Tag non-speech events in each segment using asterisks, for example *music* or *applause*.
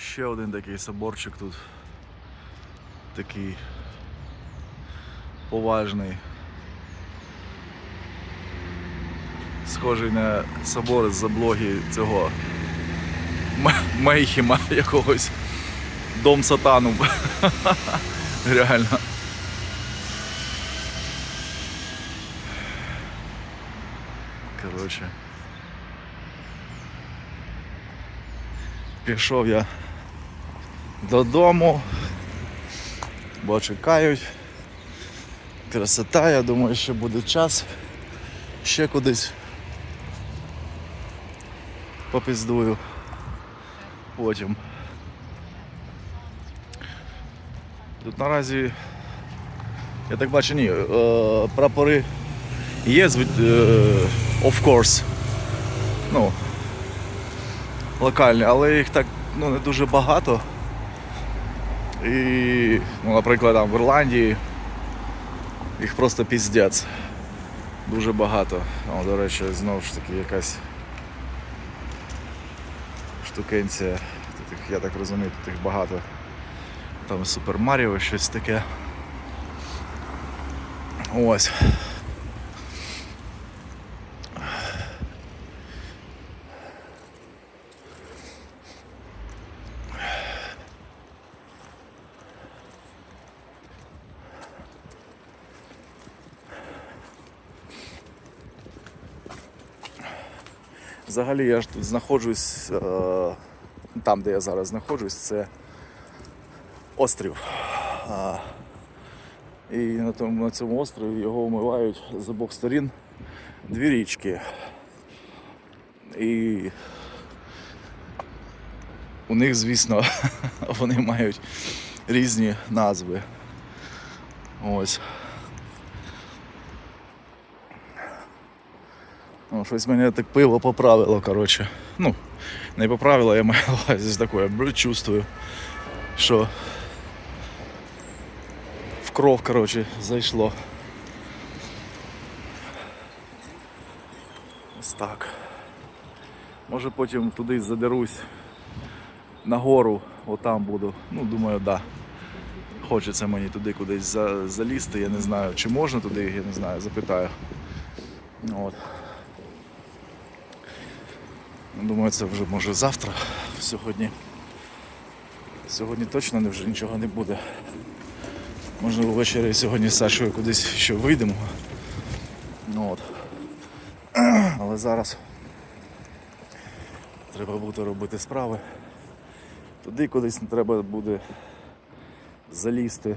Ще один такий соборчик тут. Такий поважний. Схожий на собор з облоги цього Мейхіма *laughs* якогось. Дом сатану. *laughs* Реально. Коротше. Пішов я додому, бо чекають. Красота, я думаю, що буде час ще кудись попіздую потім. Тут наразі, я так бачу, ні, е, прапори є, е, of course. Ну, локальні, але їх так ну, не дуже багато. І, ну, наприклад, там в Ірландії їх просто піздець. Дуже багато. О, до речі, знову ж таки якась штукенція. Тут їх, я так розумію, тут їх багато. Там Супер Маріо, щось таке. Ось. Взагалі я ж тут знаходжусь, е, там, де я зараз знаходжусь, це острів. І на, цьому острові його омивають з обох сторін дві річки. І у них, звісно, *laughs* вони мають різні назви. Ось. Ну, щось мене так пиво поправило, коротше. Ну, не поправило, я маю на увазі таке, блю, чувствую, що в кров, коротше, зайшло. Ось так. Може потім туди задерусь нагору, отам буду. Ну, думаю, да. Хочеться мені туди кудись залізти, я не знаю, чи можна туди, я не знаю, запитаю. От. Думаю, це вже може завтра. Сьогодні. Сьогодні точно вже нічого не буде. Можливо, ввечері сьогодні з Сашою кудись ще вийдемо. Ну, от. *clears throat* Але зараз треба буде робити справи. Туди кудись не треба буде залізти.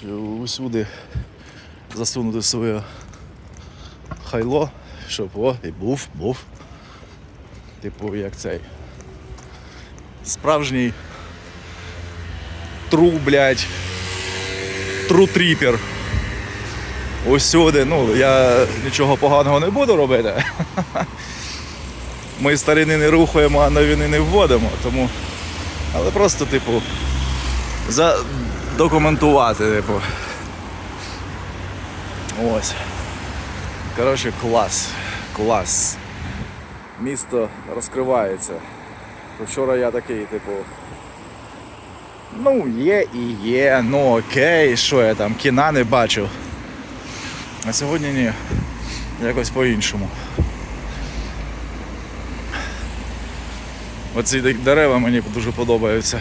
Чи усюди засунути своє хайло, щоб о, і був, був. Типу, як цей. Справжній тру, блядь. Тру-тріпер. Усюди, ну, я нічого поганого не буду робити. *laughs* Ми старини не рухаємо, а новини не вводимо, тому. Але просто, типу, задокументувати, типу. Ось. Коротше, клас. Клас місто розкривається. Вчора я такий, типу. Ну, є і є, ну окей, що я там, кіна не бачу. А сьогодні ні. Якось по-іншому. Оці дерева мені дуже подобаються.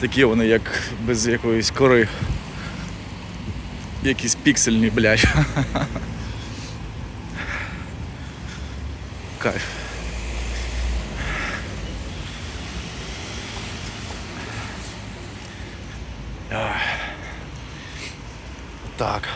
Такі вони, як без якоїсь кори. Якісь піксельні, блядь. *laughs* Кайф. Так.